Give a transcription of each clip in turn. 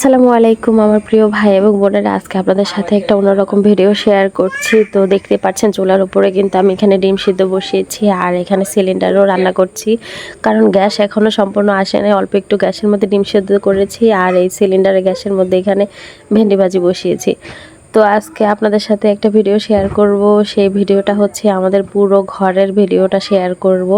আসসালামু আলাইকুম আমার প্রিয় ভাই এবং বোনেরা। আজকে আপনাদের সাথে একটা অন্যরকম ভিডিও শেয়ার করছি। তো দেখতে পাচ্ছেন চুলার উপরে কিন্তু আমি এখানে ডিম সিদ্ধ বসিয়েছি আর এখানে সিলিন্ডারও রান্না করছি। কারণ গ্যাস এখনও সম্পূর্ণ আসে আসেনি অল্প একটু গ্যাসের মধ্যে ডিম সিদ্ধ করেছি আর এই সিলিন্ডারে গ্যাসের মধ্যে এখানে ভেন্ডি ভাজি বসিয়েছি। তো আজকে আপনাদের সাথে একটা ভিডিও শেয়ার করব। সেই ভিডিওটা হচ্ছে আমাদের পুরো ঘরের ভিডিওটা শেয়ার করব।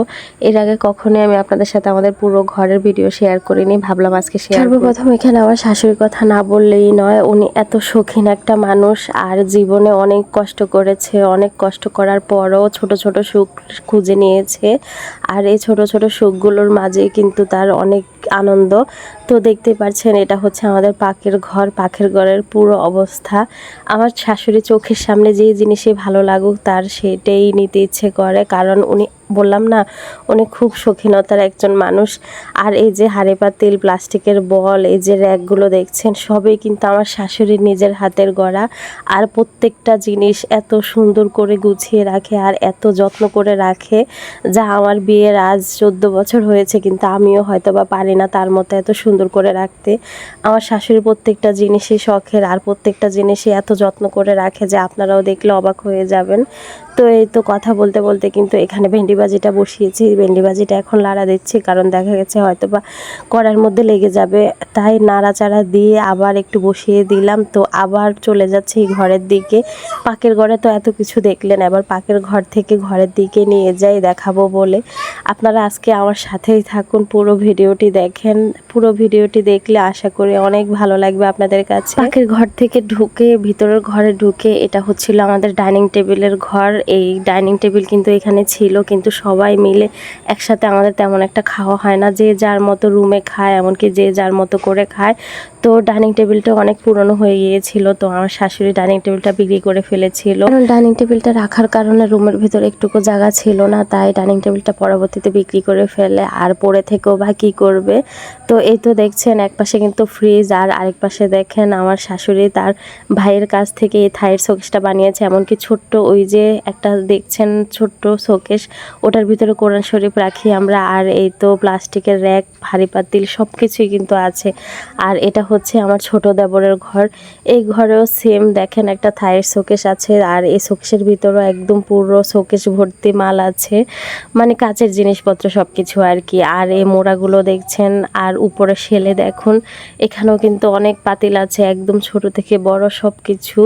এর আগে কখনোই আমি আপনাদের সাথে আমাদের পুরো ঘরের ভিডিও শেয়ার করিনি, ভাবলাম আজকে শেয়ার সর্বপ্রথম এখানে আমার শাশুড়ির কথা না বললেই নয়, উনি এত শৌখিন একটা মানুষ, আর জীবনে অনেক কষ্ট করেছে, অনেক কষ্ট করার পরও ছোট ছোট সুখ খুঁজে নিয়েছে। আর এই ছোট ছোট সুখগুলোর মাঝে কিন্তু তার অনেক আনন্দ। তো দেখতে পাচ্ছেন এটা হচ্ছে আমাদের পাখের ঘর। পাখের ঘরের পুরো অবস্থা। আমার শাশুড়ি চোখের সামনে যেই জিনিসে ভালো লাগুক, তার সেটাই নিতে ইচ্ছে করে। কারণ উনি বললাম না, উনি খুব শৌখিনতার একজন মানুষ। আর এই যে হাড়ে পাতিল প্লাস্টিকের বল, এই যে র্যাকগুলো দেখছেন, সবই কিন্তু আমার শাশুড়ির নিজের হাতের গড়া। আর প্রত্যেকটা জিনিস এত সুন্দর করে গুছিয়ে রাখে আর এত যত্ন করে রাখে, যা আমার বিয়ের আজ চোদ্দ বছর হয়েছে, কিন্তু আমিও হয়তো বা পারি না তার মতো এত সুন্দর করে রাখতে। আমার শাশুড়ি প্রত্যেকটা জিনিসই শখের, আর প্রত্যেকটা জিনিসই এত যত্ন করে রাখে যে আপনারাও দেখলে অবাক হয়ে যাবেন। তো এই তো কথা বলতে বলতে কিন্তু এখানে ভেন্ডি ভাজিটা বসিয়েছি, ভেন্ডি ভাজিটা এখন লাড়া দিচ্ছি, কারণ দেখা গেছে হয়তো বা কড়ার মধ্যে লেগে যাবে। তাই নাড়াচাড়া দিয়ে আবার একটু বসিয়ে দিলাম। তো আবার চলে যাচ্ছে ঘরের দিকে। পাকের ঘরে তো এত কিছু দেখলেন, এবার পাকের ঘর থেকে ঘরের দিকে নিয়ে যাই, দেখাবো বলে। আপনারা আজকে আমার সাথেই থাকুন, পুরো ভিডিওটি দেখেন। পুরো ভিডিওটি দেখলে আশা করি অনেক ভালো লাগবে আপনাদের কাছে। পাকের ঘর থেকে ঢুকে, ভিতরের ঘরে ঢুকে, এটা হচ্ছিল আমাদের ডাইনিং টেবিলের ঘর। এই ডাইনিং টেবিল কিন্তু এখানে ছিল, কিন্তু সবাই মিলে একসাথে আমাদের তেমন একটা খাওয়া হয় না। যে যার মতো রুমে খায়, এমনকি যে যার মতো করে খায় তো ডাইনিং টেবিলটা অনেক পুরনো হয়ে গিয়েছিল, তো আমার শাশুড়ি ডাইনিং টেবিলটা বিক্রি করে ফেলেছিল। কারণ ডাইনিং টেবিলটা রাখার কারণে রুমের ভিতরে একটুকু জায়গা ছিল না, তাই ডাইনিং টেবিলটা পরবর্তীতে বিক্রি করে ফেলে। আর পড়ে থেকেও বা কী করবে? তো এই তো দেখছেন, এক পাশে কিন্তু ফ্রিজ, আর আরেক পাশে দেখেন আমার শাশুড়ি তার ভাইয়ের কাছ থেকে এই থাইয়ের শোকেসটা বানিয়েছে। এমনকি ছোট্ট ওই যে একটা দেখছেন ছোট্ট শোকেস, ওটার ভিতরে কোরআন শরীফ রাখি আমরা। আর এই তো প্লাস্টিকের র্যাক, ভারী পাতিল সব কিছুই কিন্তু আছে। আর এটা হচ্ছে আমার ছোট দেবরের ঘর। এই ঘরেও সেম দেখেন একটা থায়ের শোকেশ আছে আর এই শোকেশের ভিতরেও একদম পুরো শোকেশ ভর্তি মাল আছে। মানে কাচের জিনিসপত্র সব কিছু আর কি। আর এই মোড়াগুলো দেখছেন, আর উপরে সেলে দেখুন, এখানেও কিন্তু অনেক পাতিল আছে, একদম ছোট থেকে বড় সব কিছু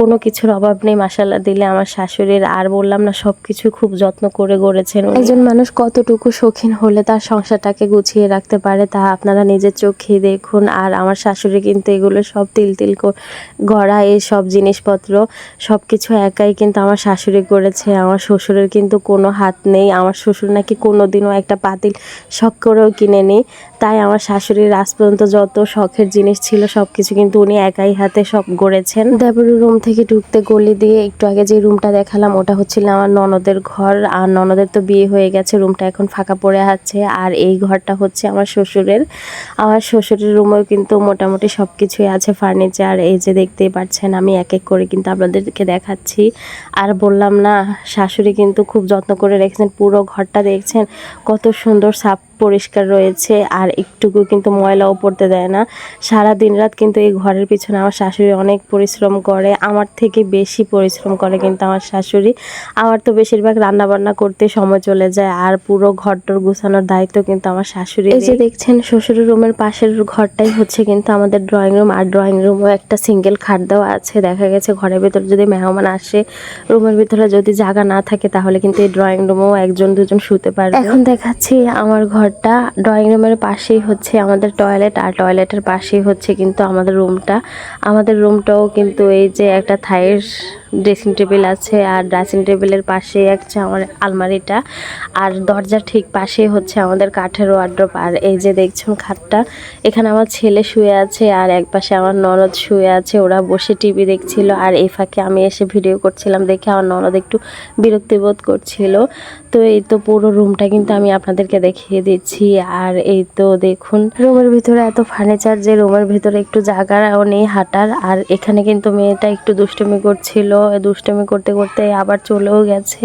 কোনো কিছুর অভাব নেই মাসাল্লাহ দিলে আমার শাশুড়ির আর বললাম না সব কিছু খুব যত্ন করে গড়েছেন। একজন মানুষ কতটুকু শৌখিন হলে তার সংসারটাকে গুছিয়ে রাখতে পারে তা আপনারা নিজের চোখে দেখুন। আর আমার শাশুড়ি কিন্তু এগুলো সব তিল তিল গড়া এই সব জিনিসপত্র সব কিছু একাই কিন্তু আমার শাশুড়ি করেছে। আমার শ্বশুরের কিন্তু কোনো হাত নেই আমার শ্বশুর নাকি কোনো দিনও একটা পাতিল শখ করেও কিনে নি তাই আমার শাশুড়ির আজ পর্যন্ত যত শখের জিনিস ছিল সব কিছু কিন্তু উনি একাই হাতে সব গড়েছেন। দেবরের রুম থেকে ঢুকতে গলি দিয়ে একটু আগে যে রুমটা দেখালাম, ওটা হচ্ছিল আমার ননদের ঘর। আর ননদের তো বিয়ে হয়ে গেছে, রুমটা এখন ফাঁকা পড়ে আছে। আর এই ঘরটা হচ্ছে আমার শ্বশুরের। আমার শ্বশুরের রুমেও কিন্তু মোটামুটি সব কিছুই আছে, ফার্নিচার, এই যে দেখতেই পাচ্ছেন, আমি এক এক করে কিন্তু আপনাদেরকে দেখাচ্ছি। আর বললাম না, শাশুড়ি কিন্তু খুব যত্ন করে রেখেছেন, পুরো ঘরটা দেখছেন, কত সুন্দর সাফ পরিষ্কার রয়েছে আর একটুকু কিন্তু ময়লাও পড়তে দেয় না। সারা দিন রাত কিন্তু এই ঘরের পিছনে আমার শাশুড়ি অনেক পরিশ্রম করে। আমার থেকে বেশি পরিশ্রম করে কিন্তু আমার শাশুড়ি। আমার তো বেশিরভাগ রান্না বান্না করতে সময় চলে যায় আর পুরো ঘরটর গুছানোর দায়িত্ব কিন্তু আমার শাশুড়ি এই যে দেখছেন শ্বশুরের রুমের পাশের ঘরটাই হচ্ছে কিন্তু আমাদের ড্রয়িং রুম আর ড্রয়িং রুমও একটা সিঙ্গেল খাট দেওয়া আছে। দেখা গেছে ঘরের ভিতরে যদি মেহমান আসে রুমের ভিতরে যদি জায়গা না থাকে তাহলে কিন্তু এই ড্রয়িং রুমেও একজন দুজন শুতে পারবে। এখন দেখাচ্ছি আমার ঘরটা ড্রয়িং রুমের পাশেই হচ্ছে আমাদের টয়লেট আর টয়লেটের পাশেই হচ্ছে কিন্তু আমাদের রুমটা আমাদের রুমটাও কিন্তু এই যে একটা থাইয়ের ড্রেসিং টেবিল আছে, আর ড্রেসিং টেবিলের পাশে আছে আমার আলমারিটা। আর দরজার ঠিক পাশে হচ্ছে আমাদের কাঠের ওয়ার্ড্রপ আর এই যে দেখছেন খাটটা, এখানে আমার ছেলে শুয়ে আছে, আর এক পাশে আমার ননদ শুয়ে আছে, ওরা বসে টিভি দেখছিল, আর এই ফাঁকে আমি এসে ভিডিও করছিলাম দেখে আমার ননদ একটু বিরক্তি বোধ করছিল। তো এই তো পুরো রুমটা কিন্তু আমি আপনাদেরকে দেখিয়ে দিচ্ছি আর এই তো দেখুন, রুমের ভিতরে এত ফার্নিচার যে রুমের ভিতরে একটু জায়গাও নেই হাঁটার। আর এখানে কিন্তু মেয়েটা একটু দুষ্টুমি করছিল। দুষ্টমি করতে করতে আবার চলেও গেছে।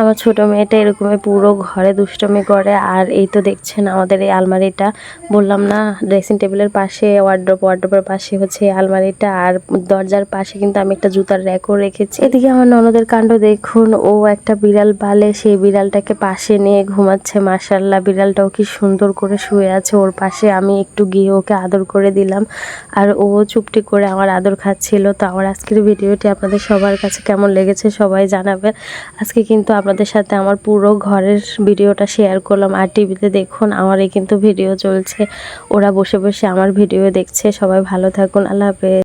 আমার ছোট মেয়েটা এরকমই পুরো ঘরে দুষ্টমি করে। আর এই তো দেখছেন আমাদের এই আলমারিটা। বললাম না ড্রেসিং টেবিলের পাশে ওয়ার্ড্রপ ওয়ার্ড্রপের পাশে হচ্ছে আলমারিটা। আর দরজার পাশে কিন্তু আমি একটা জুতার র্যাকও রেখেছি। এদিকে আমার ননদের কাণ্ড দেখুন। ও একটা বিড়াল পালে, সেই বিড়ালটাকে পাশে নিয়ে ঘুমাচ্ছে মাসাল্লাহ বিড়ালটাও কি সুন্দর করে শুয়ে আছে, ওর পাশে আমি একটু গিয়ে ওকে আদর করে দিলাম। আর ও চুপটি করে আমার আদর খাচ্ছিল। তো আমার আজকের ভিডিওটি আপনাদের সবার কাছে কেমন লেগেছে সবাই জানাবেন। আজকে কিন্তু আপনাদের সাথে আমার পুরো ঘরের ভিডিওটা শেয়ার করলাম। আর টিভিতে দেখুন, আমারই কিন্তু ভিডিও চলছে। ওরা বসে বসে আমার ভিডিও দেখছে। সবাই ভালো থাকুন। আল্লাহ হাফেজ।